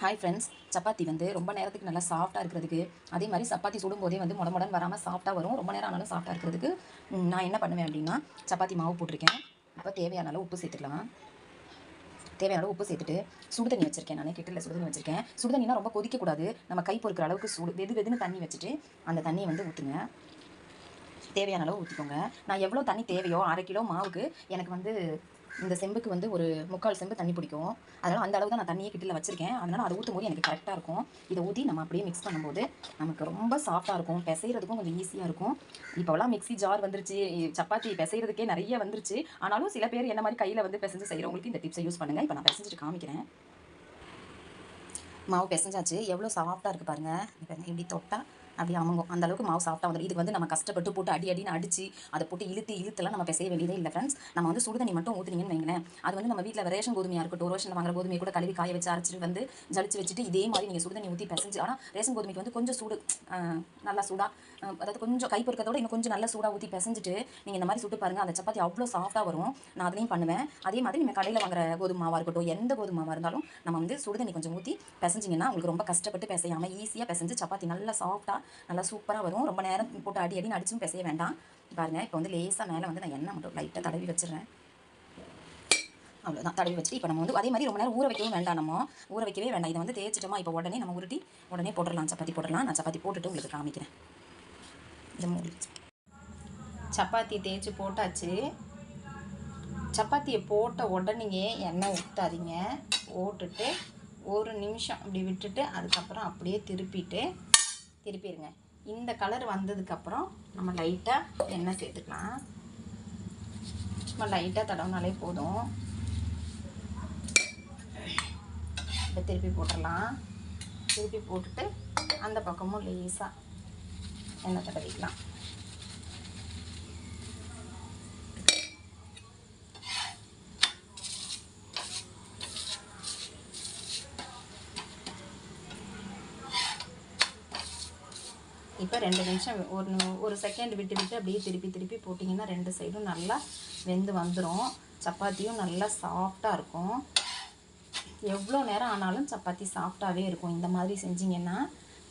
Hi friends chapati வந்து ரொம்ப நேரத்துக்கு நல்லா சாஃப்ட்டாக இருக்கிறதுக்கு அதே மாதிரி சப்பாத்தி சுடும்போதே வந்து முட முடன் வராமல் சாஃப்ட்டாக வரும். ரொம்ப நேரம் ஆனாலும் சாஃப்ட்டாக இருக்கிறதுக்கு நான் என்ன பண்ணுவேன் அப்படின்னா சப்பாத்தி மாவு போட்டிருக்கேன். இப்போ தேவையான அளவு உப்பு சேர்த்துக்கலாம். தேவையான அளவு உப்பு சேர்த்துட்டு சுடு தண்ணி வச்சிருக்கேன் நான் கெட்டில் சுடு தண்ணி வச்சிருக்கேன். சுடு தண்ணினா ரொம்ப கொதிக்கக்கூடாது. நம்ம கை பொறுக்கிற அளவுக்கு சுடு வெது வெதுன்னு தண்ணி வச்சுட்டு அந்த தண்ணியை வந்து ஊற்றுங்க தேவையான அளவு ஊற்றிக்கோங்க நான் எவ்வளோ தண்ணி தேவையோ அரை கிலோ மாவுக்கு எனக்கு வந்து இந்த செம்புக்கு வந்து ஒரு முக்கால் செம்பு தண்ணி பிடிக்கும். அதனால் அந்த அளவு தான் நான் தண்ணியே கிட்டில் வச்சிருக்கேன். அதனால் அதை ஊற்றும் போது எனக்கு கரெக்டாக இருக்கும். இதை ஊற்றி நம்ம அப்படியே மிக்ஸ் பண்ணும்போது நமக்கு ரொம்ப சாஃப்டாக இருக்கும். பிசைகிறதுக்கும் கொஞ்சம் ஈஸியாக இருக்கும். இப்போலாம் மிக்ஸி ஜார் வந்துருச்சு. சப்பாத்தி பிசைகிறதுக்கே நிறைய வந்துருச்சு. ஆனாலும் சில பேர் என்ன மாதிரி கையில் வந்து பிசைஞ்சு செய்கிறவங்களுக்கு இந்த டிப்ஸை யூஸ் பண்ணுங்கள் இப்போ நான் பிசைஞ்சிட்டு காமிக்கிறேன். மாவு பிசைஞ்சாச்சு. எவ்வளோ சாஃப்டாக இருக்குது பாருங்கள் இப்போ இப்படி தொட்டால் அப்படி அமுங்கும். அந்த அளவுக்கு மாவு சாஃப்டாக வந்துடும் இதுக்கு வந்து நம்ம கஷ்டப்பட்டு போட்டு அடி அடின்னு அடிச்சு அதை போட்டு இழுத்து இழுத்துலாம் நம்ம பிசைய வேண்டியதே இல்லை ஃப்ரெண்ட்ஸ் நம்ம வந்து சுடுதண்ணி மட்டும் ஊற்றுனீங்கன்னு வைங்களேன். அது வந்து நம்ம வீட்டில் ரேஷன் கோதுமையாக இருக்கட்டும் ரோஷன் வாங்குற கோதுமையை கூட கழுவி காய வச்சு அரைச்சிட்டு வந்து ஜலிச்சு வச்சுட்டு இதே மாதிரி நீங்கள் சுடுதண்ணி ஊற்றி பிசைஞ்சு ஆனால் ரேஷன் கோதுமைக்கு வந்து கொஞ்சம் சூடு நல்லா சூடாக அதாவது கொஞ்சம் கை பொறுக்கிறதோட இன்னும் கொஞ்சம் நல்லா சூடாக ஊற்றி பிசைஞ்சிட்டு நீங்கள் இந்த மாதிரி சுட்டு பாருங்கள் அந்த சப்பாத்தி அவ்வளோ சாஃப்டாக வரும். நான் அதையும் பண்ணுவேன். அதே மாதிரி நீங்கள் கடையில் வாங்குற கோதுமை மாவாக இருக்கட்டும் எந்த கோதுமை மாவாக இருந்தாலும் நம்ம வந்து சுடுதண்ணி கொஞ்சம் ஊற்றி பிசைஞ்சிங்கன்னா உங்களுக்கு ரொம்ப கஷ்டப்பட்டு பிசையாமல் ஈஸியாக பிசைஞ்சு சப்பாத்தி நல்லா சாஃப்டாக நல்லா சூப்பராக வரும். ரொம்ப நேரம் போட்டு அடி அடி அடிச்சும் பிசைய வேண்டாம். பாருங்கள் இப்போ வந்து லேசாக மேலே வந்து நான் எண்ணெய் மட்டும் லைட்டாக தடவி வச்சிடுறேன். அவ்வளோதான் தடவி வச்சுட்டு இப்போ நம்ம வந்து அதே மாதிரி ரொம்ப நேரம் ஊற வைக்கவும் வேண்டாம் நம்ம. ஊற வைக்கவே வேண்டாம். இதை வந்து தேய்ச்சிட்டோமா? இப்போ உடனே நம்ம உருட்டி உடனே போட்டுடலாம். சப்பாத்தி போட்டுடலாம். நான் சப்பாத்தி போட்டுட்டு உங்களுக்கு காமிக்கிறேன். இதை மூடி சப்பாத்தி தேய்ச்சி போட்டாச்சு. சப்பாத்தியை போட்ட உடனேயே எண்ணெய் ஊற்றாதீங்க போட்டுட்டு ஒரு நிமிஷம் அப்படி விட்டுட்டு அதுக்கப்புறம் அப்படியே திருப்பிட்டு திருப்பிடுங்க இந்த கலர் வந்ததுக்கப்புறம் நம்ம லைட்டாக எண்ணெய் சேர்த்துக்கலாம். சும்மா லைட்டாக தடவினாலே போதும். இப்போ திருப்பி போட்டுடலாம் திருப்பி போட்டுட்டு அந்த பக்கமும் லேசாக எண்ணெய் தடவிக்கலாம். இப்போ ரெண்டு நிமிஷம் ஒரு ஒரு செகண்ட் விட்டு விட்டு அப்படியே திருப்பி திருப்பி போட்டிங்கன்னா ரெண்டு சைடும் நல்லா வெந்து வந்துடும் சப்பாத்தியும் நல்லா சாஃப்டாக இருக்கும். எவ்வளோ நேரம் ஆனாலும் சப்பாத்தி சாஃப்டாகவே இருக்கும். இந்த மாதிரி செஞ்சீங்கன்னா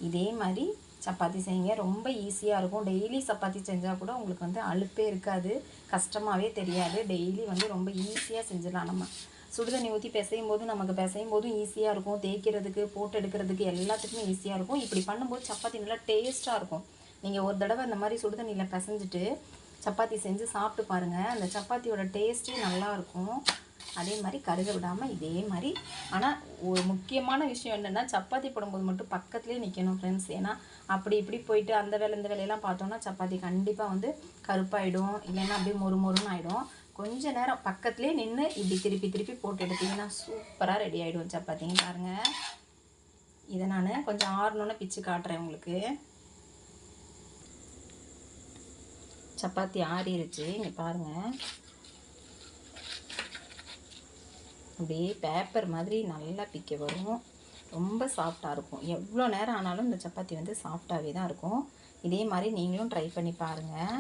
இதே மாதிரி சப்பாத்தி செய்யுங்க. ரொம்ப ஈஸியாக இருக்கும். டெய்லி சப்பாத்தி செஞ்சால் கூட உங்களுக்கு வந்து அலுப்பே இருக்காது. கஷ்டமாகவே தெரியாது. டெய்லி வந்து ரொம்ப ஈஸியாக செஞ்சிடலாம் நம்ம. சுடுதண்ணி ஊற்றி பிசையும் போது நமக்கு பிசையும் போதும் ஈஸியாக இருக்கும். தேய்க்கிறதுக்கு போட்டு எடுக்கிறதுக்கு எல்லாத்துக்குமே ஈஸியாக இருக்கும். இப்படி பண்ணும்போது சப்பாத்தி நல்லா டேஸ்ட்டாக இருக்கும். நீங்கள் ஒரு தடவை இந்த மாதிரி சுடுதண்ணியில் பிசைஞ்சிட்டு சப்பாத்தி செஞ்சு சாப்பிட்டு பாருங்கள் அந்த சப்பாத்தியோட டேஸ்ட்டே நல்லாயிருக்கும் அதே மாதிரி கருக விடாமல் இதே மாதிரி. ஆனால் ஒரு முக்கியமான விஷயம் என்னென்னா சப்பாத்தி போடும்போது மட்டும் பக்கத்துலேயே நிற்கணும் ஃப்ரெண்ட்ஸ் ஏன்னா அப்படி இப்படி போயிட்டு அந்த வேலை இந்த வேலையெல்லாம் பார்த்தோன்னா சப்பாத்தி கண்டிப்பாக வந்து கருப்பாயிடும். இல்லைன்னா அப்படியே மொறு மொறுன்னு ஆகிடும் கொஞ்ச நேரம் பக்கத்துலேயே நின்று இப்படி திருப்பி திருப்பி போட்டு எடுத்தீங்கன்னா சூப்பராக ரெடி ஆகிடும் சப்பாத்திங்க பாருங்கள் இதை நான் கொஞ்சம் ஆறணுன்னு பிச்சு காட்டுறேன் உங்களுக்கு. சப்பாத்தி ஆறிடுச்சு இங்கே பாருங்கள் அப்படியே பேப்பர் மாதிரி நல்லா பிக்க வரும். ரொம்ப சாஃப்டாக இருக்கும். எவ்வளோ நேரம் ஆனாலும் இந்த சப்பாத்தி வந்து சாஃப்டாகவே தான் இருக்கும். இதே மாதிரி நீங்களும் ட்ரை பண்ணி பாருங்கள்